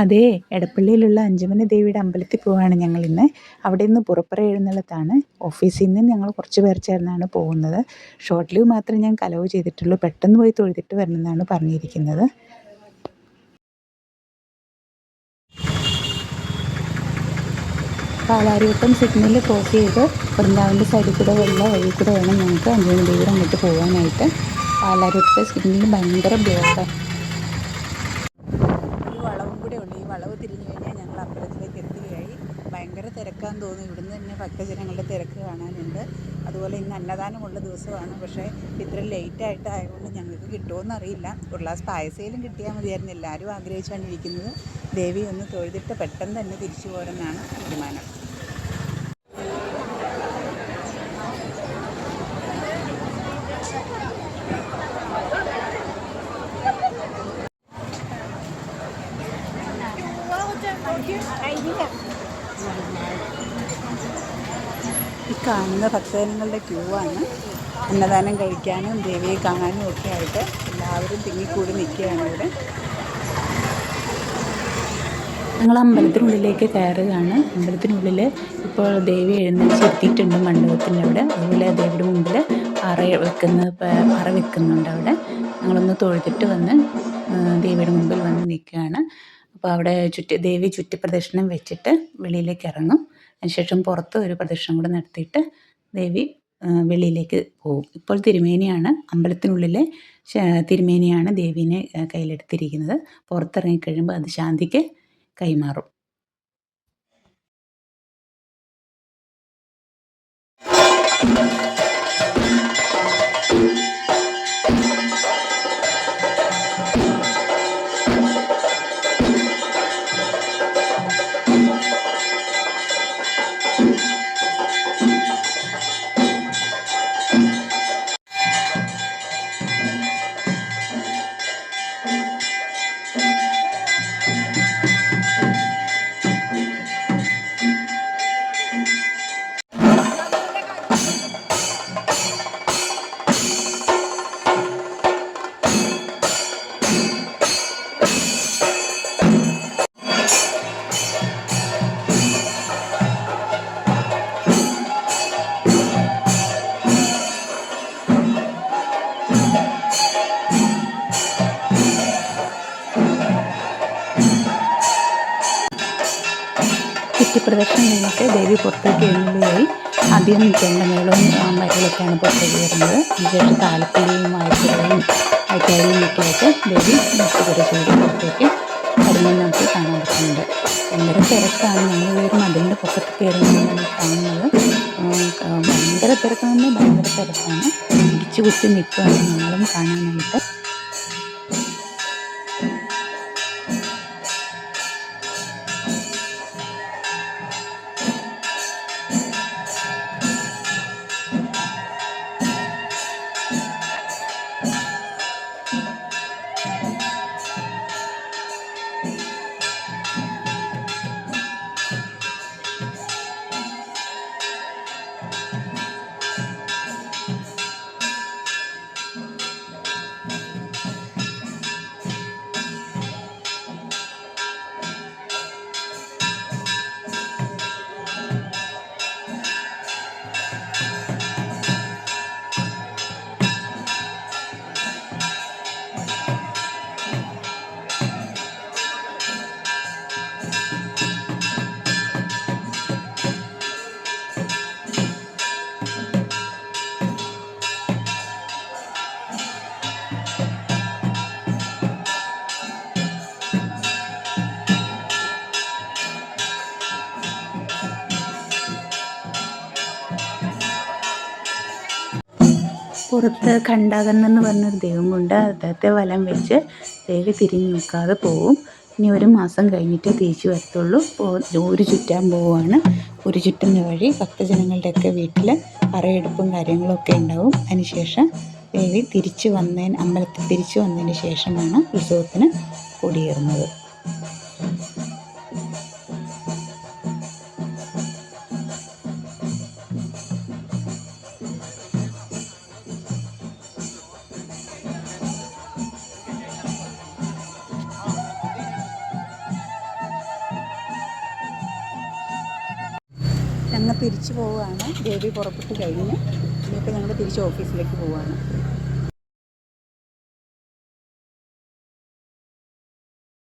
അതെ എടപ്പള്ളിയിലുള്ള അഞ്ചുമന ദേവിയുടെ അമ്പലത്തിൽ പോവാണ് ഞങ്ങളിന്ന് അവിടെ നിന്ന് പുറപ്പുറ എഴുന്നള്ളത്താണ്. ഓഫീസിൽ നിന്ന് ഞങ്ങൾ കുറച്ച് പേർ ചേർന്നാണ് പോകുന്നത്. ഷോർട്ട് ലീവ് മാത്രമേ ഞാൻ കലവ് ചെയ്തിട്ടുള്ളൂ. പെട്ടെന്ന് പോയി തൊഴുതിട്ട് വരണമെന്നാണ് പറഞ്ഞിരിക്കുന്നത്. പാലാരിവട്ടം സിഗ്നൽ ക്രോസ് ചെയ്ത് വൃന്ദാവന്റെ സൈഡിൽ കൂടെ ഉള്ള വഴി കൂടെ വേണം ഞങ്ങൾക്ക് അഞ്ചുമന ദേവിയുടെ അങ്ങോട്ട് പോകാനായിട്ട് പാലാരിവട്ടത്തെ സിഗ്നലിൽ ഭയങ്കര ബ്ലോക്കാണ് ഒരു വളവും കൂടെ ഉണ്ട് ഈ വളവ് തിരിഞ്ഞു കഴിഞ്ഞാൽ ഞങ്ങൾ അമ്പലത്തിലേക്ക് എത്തുകയായി. ഭയങ്കര തിരക്കാന്ന് തോന്നുന്നു. ഇവിടുന്ന് തന്നെ ഭക്തജനങ്ങളുടെ തിരക്ക് കാണാനുണ്ട്. അതുപോലെ ഇന്ന് അന്നദാനമുള്ള ദിവസമാണ്. പക്ഷേ ഇത്ര ലേറ്റ് ആയിട്ട് ആയതുകൊണ്ട് ഞങ്ങൾക്ക് കിട്ടുമെന്നറിയില്ല ഒരു ഗ്ലാസ് പായസയിലും കിട്ടിയാൽ മതിയായിരുന്നു. എല്ലാവരും ആഗ്രഹിച്ചാണ് ഇരിക്കുന്നത്. ദേവി ഒന്ന് തൊഴുതിട്ട് പെട്ടെന്ന് തന്നെ തിരിച്ചു പോരെന്നാണ് തീരുമാനം. കാണുന്ന ഭക്തജനങ്ങളുടെ ക്യൂ ആണ്. അന്നദാനം കഴിക്കാനും ദേവിയെ കാണാനും ഒക്കെ ആയിട്ട് എല്ലാവരും തിങ്ങിക്കൂടി നിൽക്കുകയാണ് ഇവിടെ. ഞങ്ങൾ അമ്പലത്തിനുള്ളിലേക്ക് കയറുകയാണ്. അമ്പലത്തിനുള്ളിൽ ഇപ്പോൾ ദേവി എഴുന്നള്ളിച്ചെത്തിയിട്ടുണ്ട് മണ്ഡപത്തിന്റെ അവിടെ. അതുപോലെ ദേവിയുടെ മുമ്പിൽ അറ വെക്കുന്ന അറ വെക്കുന്നുണ്ട് അവിടെ. ഞങ്ങളൊന്ന് തൊഴുതിട്ട് വന്ന് ദേവിയുടെ മുമ്പിൽ വന്ന് നിൽക്കുകയാണ്. അപ്പോൾ അവിടെ ചുറ്റി ദേവി ചുറ്റിപ്രദക്ഷിണം വെച്ചിട്ട് വെളിയിലേക്ക് ഇറങ്ങും. അതിനുശേഷം പുറത്ത് ഒരു പ്രദക്ഷിണം കൂടെ നടത്തിയിട്ട് ദേവി വെളിയിലേക്ക് പോകും. ഇപ്പോൾ തിരുമേനിയാണ് അമ്പലത്തിനുള്ളിലെ തിരുമേനിയാണ് ദേവീനെ കയ്യിലെടുത്തിരിക്കുന്നത്. പുറത്തിറങ്ങിക്കഴിയുമ്പോൾ അത് ശാന്തിക്ക് കൈമാറും. ചുറ്റിപ്രദക്ഷിണം കഴിഞ്ഞിട്ട് ദേവി പുറത്തേക്ക് എഴുന്നള്ളിയായി അധികം ചെണ്ടമേളവും മരങ്ങളൊക്കെയാണ് പുറത്തേക്ക് വരുന്നത്. അതിനുശേഷം താലപ്പൊലിയും വായ്പകളും വായ്ക്കാരിയും ഒക്കെ ആയിട്ട് ദേവി മുത്തുപുരച്ചൂടി പുറത്തേക്ക് വരുന്നത് നമുക്ക് കാണാൻ പറ്റുന്നുണ്ട് ഭയങ്കര തിരക്കാണ്. ഞങ്ങൾ ഒരു മതിലിന്റെ പുറത്ത് കയറുന്നത് കാണുന്നത്. ഭയങ്കര തിരക്കാണെന്ന് ഭയങ്കര തിരക്കാണ്. ഇടിച്ചു കുത്തി നിൽക്കുകയാണ് ഞങ്ങളും കാണാനായിട്ട്. പുറത്ത് ഖണ്ഡാകരൻ എന്ന് പറഞ്ഞൊരു ദൈവം കൊണ്ട് അദ്ദേഹത്തെ വലം വെച്ച് ദേവി തിരിഞ്ഞു നോക്കാതെ പോവും. ഇനി ഒരു മാസം കഴിഞ്ഞിട്ടേ തിരിച്ചു വരത്തുള്ളൂ. ഒരു ചുറ്റാൻ പോവുകയാണ്. ഒരു ചുറ്റുന്ന വഴി ഭക്തജനങ്ങളുടെയൊക്കെ വീട്ടിൽ പറയെടുപ്പും കാര്യങ്ങളൊക്കെ ഉണ്ടാവും. അതിനുശേഷം ദേവി തിരിച്ചു വന്നതിന് അമ്പലത്തിൽ തിരിച്ചു വന്നതിന് ശേഷമാണ് ഉത്സവത്തിന് കൊടിയേറുന്നത്. ഞങ്ങൾ തിരിച്ചു പോവുകയാണ്. ദേവി പുറപ്പെട്ട് കഴിഞ്ഞ്. ഇനിയിപ്പോൾ ഞങ്ങൾ തിരിച്ച് ഓഫീസിലേക്ക് പോവുകയാണ്.